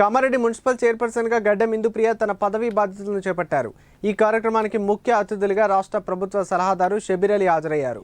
Kamareddy municipal చైర్పర్సన్గా గడ్డం ఇందుప్రియ తన పదవీ బాధ్యతలను చేపట్టారు. ఈ కార్యక్రమానికి ముఖ్య అతిథులుగా రాష్ట్ర ప్రభుత్వ సలహాదారు షబీర్ అలీ హాజరయ్యారు.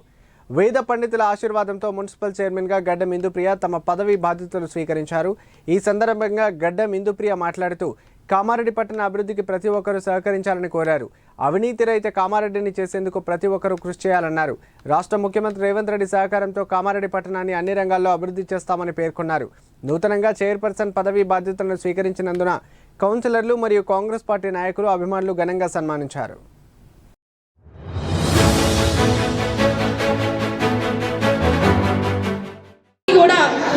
వేద పండితుల ఆశీర్వాదంతో మున్సిపల్ చైర్మన్గా గడ్డం ఇందుప్రియ తమ పదవీ బాధ్యతలు స్వీకరించారు. ఈ సందర్భంగా గడ్డం ఇందుప్రియ మాట్లాడుతూ కామారెడ్డి పట్టణ అభివృద్ధికి ప్రతి ఒక్కరూ సహకరించాలని కోరారు. అవినీతి రహిత కామారెడ్డిని చేసేందుకు ప్రతి ఒక్కరూ కృషి చేయాలన్నారు. రాష్ట్ర ముఖ్యమంత్రి రేవంత్ రెడ్డి సహకారంతో కామారెడ్డి పట్టణాన్ని అన్ని రంగాల్లో అభివృద్ధి చేస్తామని పేర్కొన్నారు. నూతనంగా చైర్పర్సన్ పదవీ బాధ్యతలను స్వీకరించినందున కౌన్సిలర్లు మరియు కాంగ్రెస్ పార్టీ నాయకులు అభిమానులు ఘనంగా సన్మానించారు.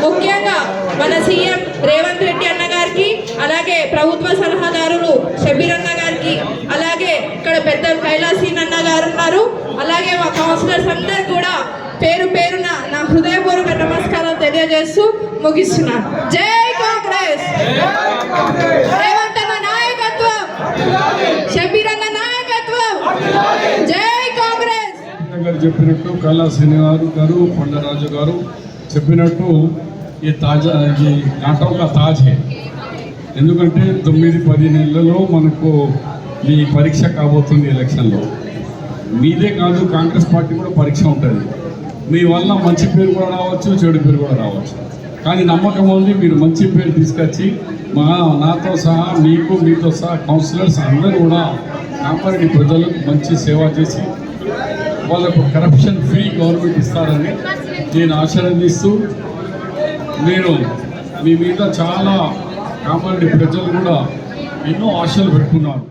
ముఖ్యంగా మన సీఎం రేవంత్ రెడ్డి అన్న గారికి అలాగే ప్రభుత్వ సలహాదారులు షబీర్ అన్న గారికి అలాగే ఇక్కడ పెద్ద కైలాసీన్ అన్న గారు ఉన్నారు. అలాగే మా కౌన్సిలర్స్ అందరు కూడా పేరు పేరున నా హృదయపూర్వక నమస్కారాలు తెలియజేస్తూ ముగిస్తున్నాను. జై కాంగ్రెస్! రేవంత్ అన్న నాయకత్వం! షబీర్ అన్న నాయకత్వం! జై కాంగ్రెస్! గారు చెప్పినట్టు కళా శ్రీనివారు గారు కొండరాజు గారు చెప్పినట్టు ఈ తాజా ఈ నాటం ఒక తాజ్ హే ఎందుకంటే తొమ్మిది పది నెలలలో మనకు ఈ పరీక్ష కాబోతుంది ఎలక్షన్లో. మీదే కాదు కాంగ్రెస్ పార్టీ కూడా పరీక్ష ఉంటుంది. మీ వల్ల మంచి పేరు కూడా రావచ్చు చెడు పేరు కూడా రావచ్చు. కానీ నమ్మకం ఉంది మీరు మంచి పేరు తీసుకొచ్చి మా నాతో సహా మీకు మీతో సహా కౌన్సిలర్స్ అందరూ కూడా కామారెడ్డి ప్రజలకు మంచి సేవ చేసి వాళ్ళకు కరప్షన్ ఫ్రీ గవర్నమెంట్ ఇస్తారని నేను ఆశీర్వదిస్తూ నేను మీ మీద చాలా కామారెడ్డి ప్రజలు కూడా ఎన్నో ఆశలు పెట్టుకున్నారు.